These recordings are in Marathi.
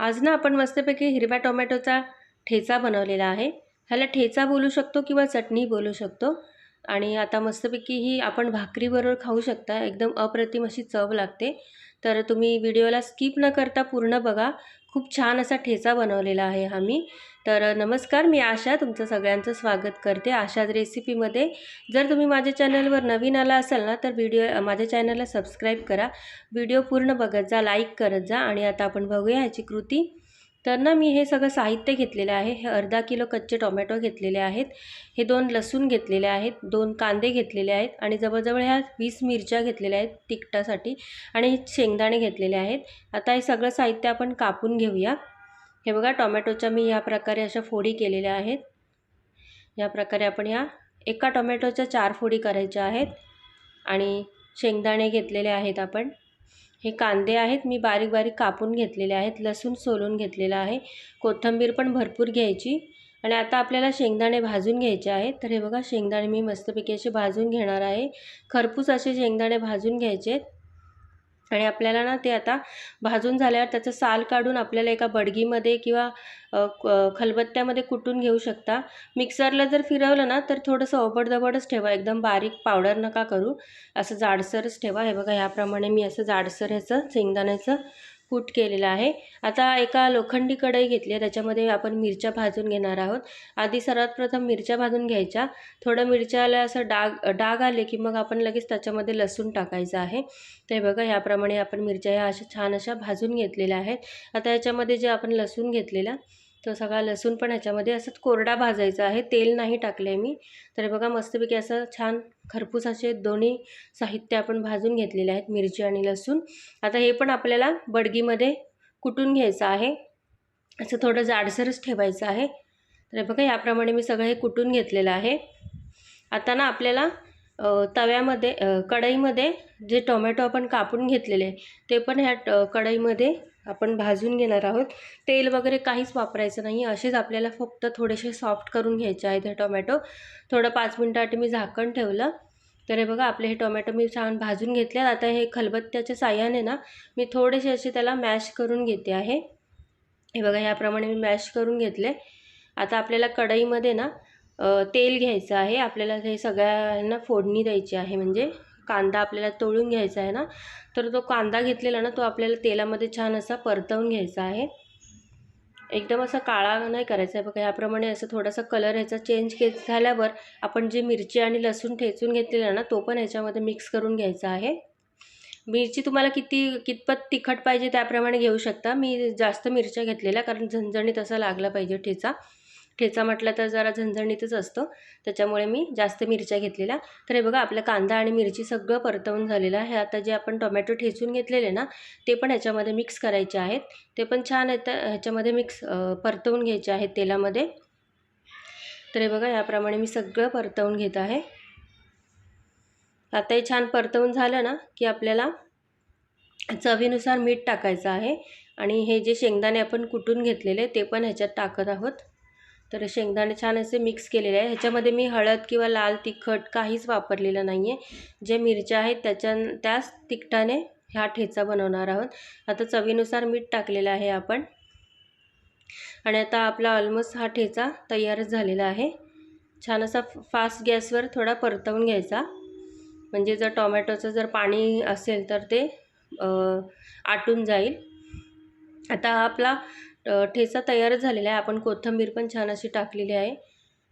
आज ना आपण मस्तपैकी हिरव्या टोमॅटोचा ठेचा बनवलेला आहे. ह्याला ठेचा बोलू शकतो किंवा चटणी बोलू शकतो. आणि आता मस्तपैकी ही आपण भाकरीबरोबर खाऊ शकता. एकदम अप्रतिम अशी चव लागते. तर तुम्ही व्हिडिओला स्किप न करता पूर्ण बघा. खूप छान असा ठेचा बनवलेला आहे आम्ही तर नमस्कार मी आशा. तुमचं सगळ्यांचं स्वागत करते आशाज रेसिपीमध्ये. जर तुम्ही माझ्या चॅनलवर नवीन आला असाल ना तर व्हिडिओ माझ्या चॅनलला सबस्क्राईब करा. व्हिडिओ पूर्ण बघत जा लाईक करत जा आणि आता आपण बघूया ह्याची कृती. तर ना मी हे सगळं साहित्य घेतलेलं आहे. हे अर्धा किलो कच्चे टोमॅटो घेतलेले आहेत. हे दोन लसूण घेतलेले आहेत. दोन कांदे घेतलेले आहेत. आणि जवळजवळ ह्या वीस मिरच्या घेतलेल्या आहेत तिखटासाठी. आणि शेंगदाणे घेतलेले आहेत. आता हे सगळं साहित्य आपण कापून घेऊया. हे बघा टोमॅटोच्या मी या प्रकारे अशा फोडी केलेल्या आहेत. या प्रकारे आपण या एका टोमॅटोच्या चार फोडी करायच्या आहेत. आणि शेंगदाणे घेतलेले आहेत आपण. हे कांदे आहेत मी बारीक बारीक कापून घेतलेले आहेत लसूण सोलून घेतलेला आहे कोथिंबीर पण भरपूर घ्यायची आणि आता आपल्याला शेंगदाणे भाजून घ्यायचे आहेत. तर हे बघा शेंगदाणे मी मस्तपैकी असे भाजून घेणार आहे. खरपूस असे शेंगदाणे भाजून घ्यायचे आहेत. आणि आपल्याला ना ते आता भाजून झाल्यावर त्याचं साल काढून आपल्याला एका बडगीमध्ये किंवा खलबत्त्यामध्ये कुटून घेऊ शकता. मिक्सरला जर फिरवलं ना तर थोडंसं ओबडधबडच ठेवा. एकदम बारीक पावडर नका करू. असं जाडसरच ठेवा. हे बघा ह्याप्रमाणे मी असं जाडसर ह्याचं शेंगदाण्याचं कूट केलेला आहे. आता एका लोखंडी कढई घेतली आहे. त्याच्यामध्ये आपण मिरच्या भाजून घेणार आहोत. आधी सर्वात प्रथम मिरच्या भाजून घ्यायच्या. थोडं मिरच्याला असं डाग डाग आले की मग आपण लगेच त्याच्यामध्ये लसूण टाकायचं आहे. ते बघा ह्याप्रमाणे आपण मिरच्या ह्या अशा छान अशा भाजून घेतलेल्या आहेत. आता याच्यामध्ये जे आपण लसूण घेतलेला तो सगळा लसूण पण ह्याच्यामध्ये असंच कोरडा भाजायचा आहे. तेल नाही टाकलं आहे मी. तर बघा मस्तपैकी असं छान खरपूस असे दोन्ही साहित्य आपण भाजून घेतलेले आहेत मिरची आणि लसूण. आता हे पण आपल्याला बडगीमध्ये कुटून घ्यायचं आहे. असं थोडं जाडसरच ठेवायचं आहे. तर बघा याप्रमाणे मी सगळं हे कुटून घेतलेलं आहे. आता ना आपल्याला तव्यामध्ये कढईमध्ये जे टोमॅटो आपण कापून घेतलेले ते पण ह्या कढईमध्ये आपण भाजून घेणार आहोत. तेल वगैरे काहीच वापरायचं नाही असेच आपल्याला फक्त थोडेसे सॉफ्ट करून घ्यायचे आहेत हे टोमॅटो. थोडं पाच मिनटासाठी मी झाकण ठेवलं. तर हे बघा आपले हे टोमॅटो मी छान भाजून घेतले आता हे खलबत्त्याच्या साह्याने ना मी थोडेसे असे त्याला मॅश करून घेते आहे. हे बघा ह्याप्रमाणे मी मॅश करून घेतले. आता आपल्याला कढईमध्ये ना तेल घ्यायचं आहे. आपल्याला हे सगळ्यांना फोडणी द्यायची आहे. म्हणजे कांदा आपल्याला तळून घ्यायचा आहे ना तर तो कांदा घेतलेला ना तो आपल्याला तेलामध्ये छान असा परतवून घ्यायचा आहे. एकदम असा काळा नाही करायचा आहे. बघा याप्रमाणे असं थोडासा कलर ह्याचा चेंज के झाल्यावर आपण जे मिरची आणि लसूण ठेचून घेतलेला ना तो पण ह्याच्यामध्ये मिक्स करून घ्यायचा आहे. मिरची तुम्हाला किती कितपत तिखट पाहिजे त्याप्रमाणे घेऊ शकता. मी जास्त मिरच्या घेतलेल्या कारण झणझणीत असा लागला पाहिजे ठेचा. ठेचा म्हटलं तर जरा झणझणीतच असतो. त्याच्यामुळे मी जास्त मिरच्या घेतलेल्या. तर हे बघा आपला कांदा आणि मिरची सगळं परतवून झालेलं आहे. आता जे आपण टोमॅटो ठेचून घेतलेले ना ते पण ह्याच्यामध्ये मिक्स करायचे आहेत. ते पण छान येतं ह्याच्यामध्ये मिक्स परतवून घ्यायचे आहेत तेलामध्ये. तर हे बघा याप्रमाणे मी सगळं परतवून घेत आहे. आता हे छान परतवून झालं ना की आपल्याला चवीनुसार मीठ टाकायचं आहे. आणि हे जे शेंगदाणे आपण कुटून घेतलेले ते पण ह्याच्यात टाकत आहोत. तर शेंगदाणे छान असे मिक्स केलेले आहे. ह्याच्यामध्ये मी हळद किंवा लाल तिखट काहीच वापरलेलं नाही आहे जे मिरच्या आहेत त्याच्या त्याच तिखटाने ह्या ठेचा बनवणार आहोत. आता चवीनुसार मीठ टाकलेलं आहे आपण. आणि आता आपला ऑलमोस्ट हा ठेचा तयारच झालेला आहे. छान असा फास्ट गॅसवर थोडा परतवून घ्यायचा. म्हणजे जर टोमॅटोचं जर पाणी असेल तर ते आटून जाईल. आता आपला ठेचा तयारच झालेला आहे. आपण कोथिंबीर पण छान अशी टाकलेली आहे.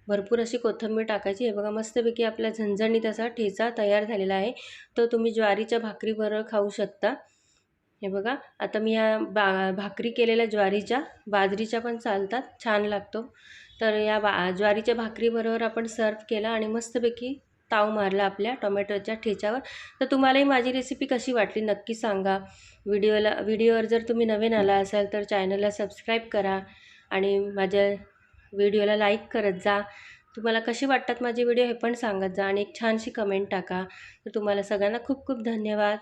भरपूर अशी कोथिंबीर टाकायची हे बघा मस्तपैकी आपला झणझणीत असा ठेचा तयार झालेला आहे. तो तुम्ही ज्वारीच्या भाकरीबरोबर खाऊ शकता. हे बघा आता मी या बा भाकरी केलेल्या ज्वारीच्या बाजरीच्या पण चालतात. छान लागतो. तर या बा ज्वारीच्या भाकरीबरोबर आपण सर्व केला आणि मस्तपैकी ताव मारला आपल्या टोमॅटोच्या ठेच्यावर. तर तुम्हालाही माझी रेसिपी कशी वाटली नक्की सांगा. व्हिडिओला व्हिडिओवर जर तुम्ही नवीन आला असाल तर चॅनलला सबस्क्राईब करा आणि माझ्या व्हिडिओला लाईक करत जा. तुम्हाला कशी वाटतात माझे व्हिडिओ हे पण सांगत जा आणि एक छानशी कमेंट टाका. तर तुम्हाला सगळ्यांना खूप खूप धन्यवाद.